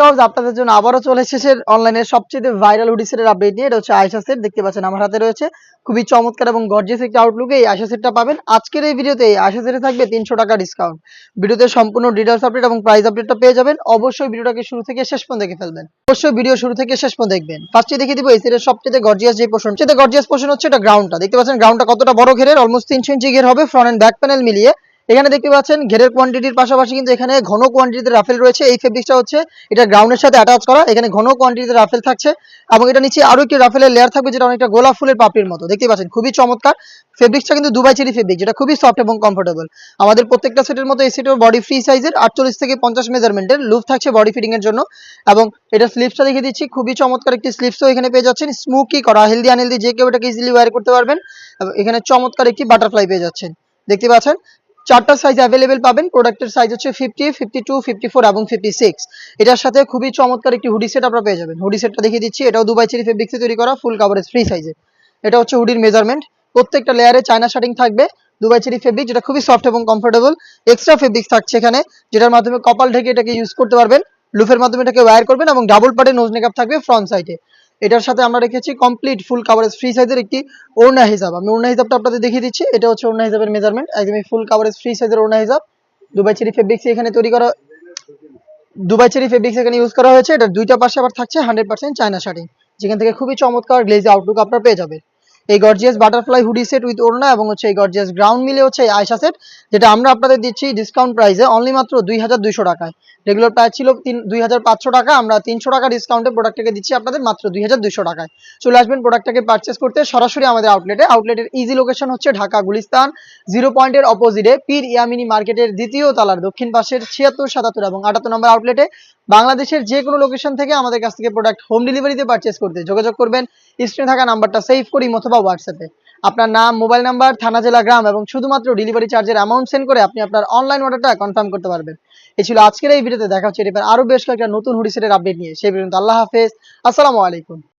Workout আপনাদের জন্য আবারও চলে এসেছে অনলাইনের সবচেয়ে ভাইরাল হুডি সেটের আপডেট নিয়ে। এটা হচ্ছে আয়সা সেট দেখতে পাচ্ছেন আমার হাতে রয়েছে। খুবই চমৎকার এবং গর্জিয়াস একটা আউটলুকে এই আয়সা সেটটা পাবেন। আজকের এই ভিডিওতে এই আয়সা সেটে থাকবে তিনশো টাকা ডিসকাউন্ট ভিডিওতে সম্পূর্ণ ডিটেলস আপডেট এবং প্রাইস আপডেটটা পেয়ে যাবেন। অবশ্যই ভিডিওটাকে শুরু থেকে শেষ পর্যন্ত দেখে ফেলবেন। অবশ্যই ভিডিও শুরু থেকে শেষ পর্যন্ত দেখবেন। ফার্স্টে দেখে দিব এই সেটের সবচেয়ে গর্জিয়াস যে পোর্শন সেটা গর্জিয়াস পোর্শন হচ্ছে এটা গ্রাউন্ডটা দেখতে পাচ্ছেন গ্রাউন্ডটা কতটা বড় ঘেরের? অলমোস্ট তিনশো ইঞ্চি ঘের হবে। ফ্রন্ট এন্ড ব্যাক প্যানেল মিলিয়ে এখানে দেখতে পাচ্ছেন, ঘেরের কোয়ান্টিটির পাশাপাশি কিন্তু এখানে ঘন কোয়ান্টিটিতে রাফেল রয়েছে। এই ফেব্রিক্সটা হচ্ছে, এটা গ্রাউন্ডের সাথে অ্যাটাচ করা। এখানে ঘন কোয়ান্টিটিতে রাফেল থাকছে এবং এটা নিচে আরও একটি রাফেলের লেয়ার থাকবে, যেটা অনেকটা গোলাপ ফুলের পাপড়ির মতো। দেখতে পাচ্ছেন, খুবই চমৎকার। ফেব্রিক্সটা কিন্তু দুবাই চেরি ফেব্রিক যেটা খুবই সফট এবং কমফোর্টেবল আমাদের প্রত্যেকটা সেটের মতো এই সেটের বডি ফ্রি সাইজের আটচল্লিশ থেকে পঞ্চাশ মেজারমেন্টের লুপ থাকছে বডি ফিটিং এর জন্য। এবং এটা স্লিপসটা দেখে দিচ্ছি, খুবই চমৎকার একটি স্লিপসও এখানে পেয়ে যাচ্ছেন। স্মুকি করা হেলদি আনহেলদি যে কেউ এটাকে ইজিলি ওয়্যার করতে পারবেন। এখানে চমৎকার একটি বাটারফ্লাই পেয়ে যাচ্ছেন। দেখতে পাচ্ছেন চারটা সাইজ অ্যাভেলেবেল পাবেন। প্রোডাক্টের সাইজ হচ্ছে fifty fifty two fifty four এবং ফিফটি সিক্স এটার সাথে খুবই চমৎকার একটি হুডি সেট আপনারা পেয়ে যাবেন। হুডি সেটটা দেখিয়ে দিচ্ছি। এটাও দুবাই চেরি ফেব্রিক্সে তৈরি করা ফুল কাভারেজ ফ্রি সাইজে এটা হচ্ছে হুডির মেজারমেন্ট প্রত্যেকটা লেয়ারে চায়না শার্টিং থাকবে। দুবাই চেরি ফেব্রিক যেটা খুবই সফট এবং কমফোর্টেবল এক্সট্রা ফেব্রিক্স থাকছে এখানে, যেটার মাধ্যমে কপাল ঢেকে এটাকে ইউজ করতে পারবেন। লুফের মাধ্যমে এটাকে ওয়্যার করবেন এবং ডাবল পার্টের নোজ মেকআপ থাকবে ফ্রন্ট সাইডে এটার সাথে আমরা রেখেছি কমপ্লিট ফুল কাভারেজ ফ্রি সাইজের একটি ওড়না হিসাব আমি ওড়না হিসাবটা আপনাদের দেখিয়ে দিচ্ছি। এটা হচ্ছে ওড়না হিসাবের মেজারমেন্ট একদমই ফুল কাভারেজ ফ্রি সাইজের ওড়না হিসাব দুবাই চেরি ফেব্রিক্স এখানে তৈরি করা, দুবাই চেরি ফেব্রিক্স এখানে ইউজ করা হয়েছে। এটা দুইটা পাশে আবার থাকছে হান্ড্রেড পার্সেন্ট চায়না শাড়ি যেখান থেকে খুবই চমৎকার গ্লেজি আউটলুক আপনারা পেয়ে যাবেন। এই gorgeous butterfly hoodie set with ওড়না এবং হচ্ছে এই গর্জিয়াস গ্রাউন্ড মিলে হচ্ছে এই আয়সা সেট যেটা আমরা আপনাদের দিচ্ছি ডিসকাউন্ট প্রাইসে অনলি মাত্র দুই হাজার দুইশো টাকায়। রেগুলার প্রাইস ছিল তিন, দুই হাজার পাঁচশো টাকা, আমরা তিনশো টাকা ডিসকাউন্টে প্রোডাক্টটাকে দিচ্ছি আপনাদের মাত্র দুই হাজার দুইশো টাকায়। চলে আসবেন প্রোডাক্টটাকে পারচেস করতে সরাসরি আমাদের আউটলেটে আউটলেটের ইজি লোকেশন হচ্ছে ঢাকা গুলিস্তান জিরো পয়েন্টের অপোজিটে পীর ইয়ামিনি মার্কেটের দ্বিতীয় তালার দক্ষিণ পাশের ছিয়াত্তর, সাতাত্তর এবং আটাত্তর নম্বর আউটলেটে বাংলাদেশের যে কোনো লোকেশন থেকে আমাদের কাছ থেকে প্রোডাক্ট হোম ডেলিভারিতে পারচেস করতে যোগাযোগ করবেন। স্ক্রিনে থাকা নাম্বারটা সেভ করি অথবা হোয়াটসঅ্যাপে আপনার নাম মোবাইল নাম্বার থানা, জেলা, গ্রাম এবং শুধুমাত্র ডেলিভারি চার্জের অ্যামাউন্ট সেন্ড করে আপনি আপনার অনলাইন অর্ডারটা কনফার্ম করতে পারবেন। এ ছিল আজকের এই ভিডিওতে দেখা হচ্ছে এবার আরও বেশ কয়েকটা নতুন হুডি সেটের আপডেট নিয়ে। সেই পর্যন্ত আল্লাহ হাফেজ। আসসালামু আলাইকুম।